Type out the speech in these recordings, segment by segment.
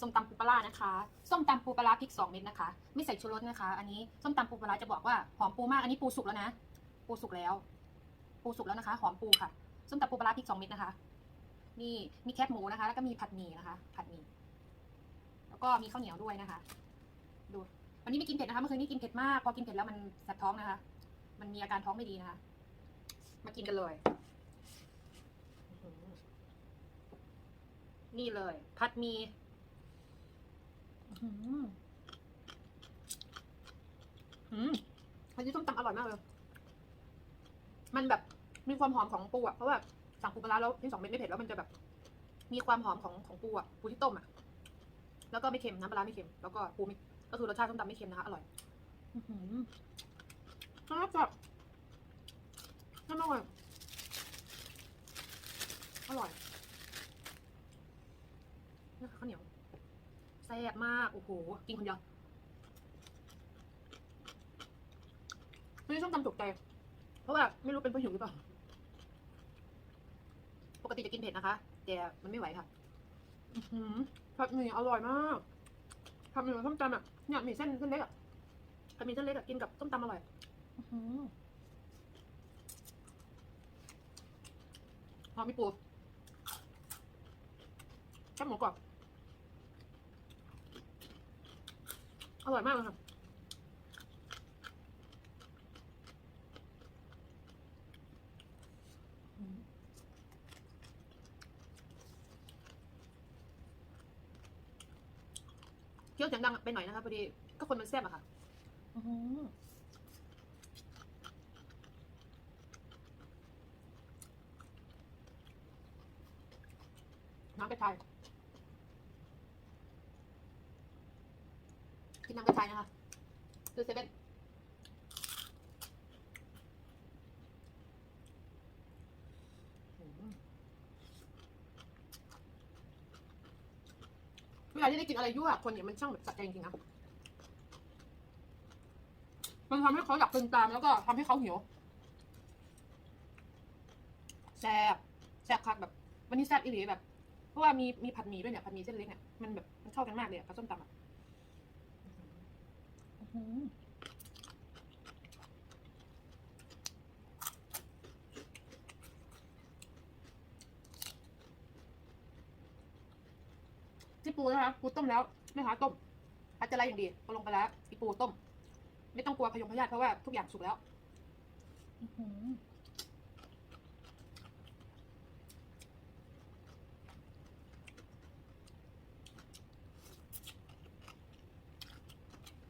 ส้มตำปูปลานะคะ ส้มตำปูปลาพริกสองเม็ดนะคะ ไม่ใส่ชูรสนะคะ อันนี้ส้มตำปูปลาจะบอกว่าหอมปูมาก อันนี้ปูสุกแล้วนะ ปูสุกแล้ว ปูสุกแล้วนะคะ หอมปูค่ะ ส้มตำปูปลาพริกสองเม็ดนะคะ นี่มีแคบหมูนะคะ แล้วก็มีผัดหมี่นะคะ ผัดหมี่ แล้วก็มีข้าวเหนียวด้วยนะคะ ดู วันนี้ไม่กินเผ็ดนะคะเมื่อคืนนี้กินเผ็ดมาก พอกินเผ็ดแล้วมันแสบท้องนะคะ มันมีอาการท้องไม่ดีนะคะ มากินกันเลยนี่เลย ผัดหมี่ อื้อหืออืมอันนี้ส้มตำอร่อยมากเลย มันแบบมีความหอมของปูอะ เพราะว่าสั่งปูปลาร้าแล้วที่สองเม็ดไม่เผ็ดแล้วมันจะแบบ มีความหอมของของปูอะ ปูที่ต้มอะ แล้วก็ไม่เค็มน้ำปลาร้าไม่เค็ม แล้วก็ปูไม่ก็คือรสชาติส้มตำไม่เค็มนะคะ อร่อย อือหือน่าจับน่ามากเลยอร่อยนี่ข้าวเหนียวแซ่บมาก โอ้โห กินคนเดียวไม่ได้ส้มตำถูกใจ เพราะว่าไม่รู้เป็นเพราะหิวหรือเปล่า ปกติจะกินเผ็ดนะคะ แต่มันไม่ไหวค่ะผัดหมี่อร่อยมากผัดหมี่ส้มตำอะเนี่ยมีเส้นเส้นเล็กอะผัดหมี่เส้นเล็กอะกินกับส้มตำอร่อยอื้อหือหอมมีปูแค่หมูกรอบ อร่อยมากเลยค่ะเคี่ยวเสียงดังไปหน่อยนะคะพอดีก็คนมันแซ่บอะค่ะอื้อหือน้ำกระชาย กินน้ำกระชายนะคะซื้เซเว่นเวลาที่ได้กินอะไรยั่วคนเนี่ยมันช่างแบบสัใจจริงๆนะ มันทำให้เขาอยากตื่นตามแล้วก็ทำให้เขาหิวแซ่บแซ่บคักแบบวันนี้แซ่บอีหลีแบบ เพราะว่ามีมีผัดหมี่ด้วยเนี่ยผัดหมี่เส้นเล็กเนี่ยมันแบบมันเข้ากันมากเลยอะกับส้มตำอะ ที่ปูนะคะปูต้มแล้วไม่หาต้มพัชจะไรอย่างดีเอาลงไปแล้วอีปูต้ม ไม่ต้องกลัวพยงพยาธิเพราะว่าทุกอย่างสุกแล้ว อือหือชอบจริ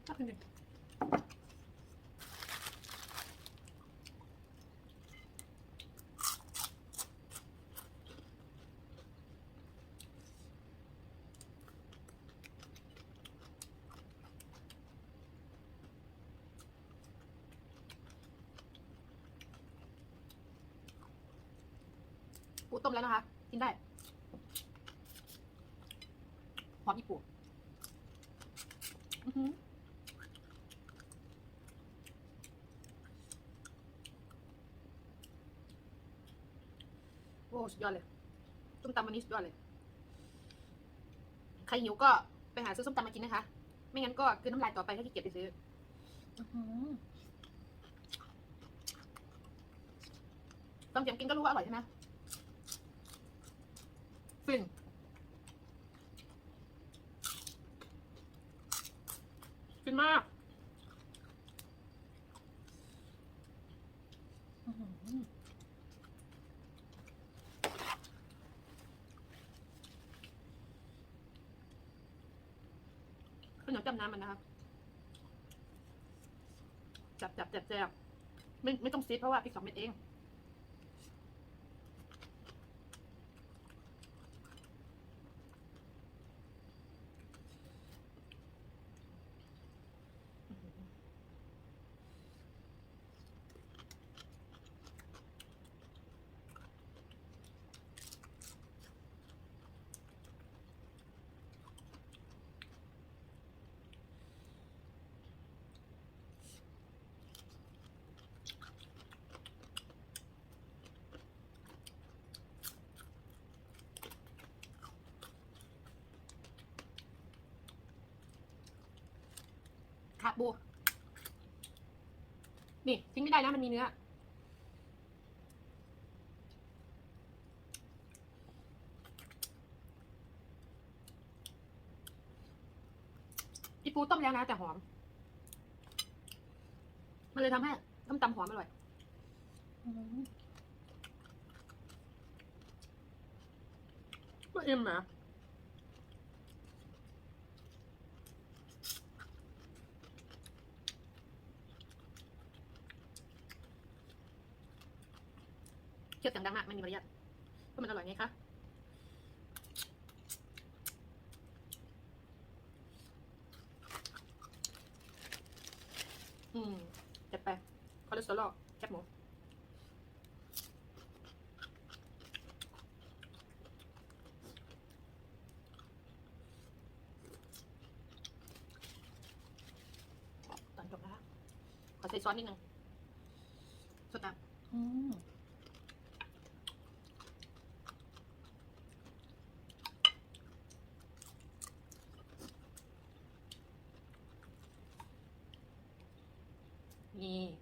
งๆ ปูต้มแล้วนะคะ กินได้หอมอีปูอื้อหือ โอ้สุดยอดเลยส้มตำวันนี้สุดยอดเลย ใครหิวก็ไปหาซื้อส้มตำมากินนะคะ ไม่งั้นก็คือน้ำลายต่อไปถ้าขี้เกียจไปซื้ออื้อหือตำเจียมกินก็รู้ว่าอร่อยใช่ไหมฟินฟินมาก อื้อนียวจำน้ำมันนะคะจับ จับจับจับไม่ไม่ต้องซีดเพราะว่าพริกสองเม็ดเอง ขาปูนี่ทิ้งไม่ได้นะมันมีเนื้อ อีปูต้มแล้วนะ แต่หอม มันเลยทำให้ต้มตำหอมอร่อยอืมก็อิ่มนะ เคี่ยวเสียงดังมากไม่มีมารยาทเพราะมันอร่อยไงคะอืมจัดไปคอเลสเตอรอลแคบหมูตอนจบแล้วขอใส่ซอสนิดนึงสดน้ำอืม 你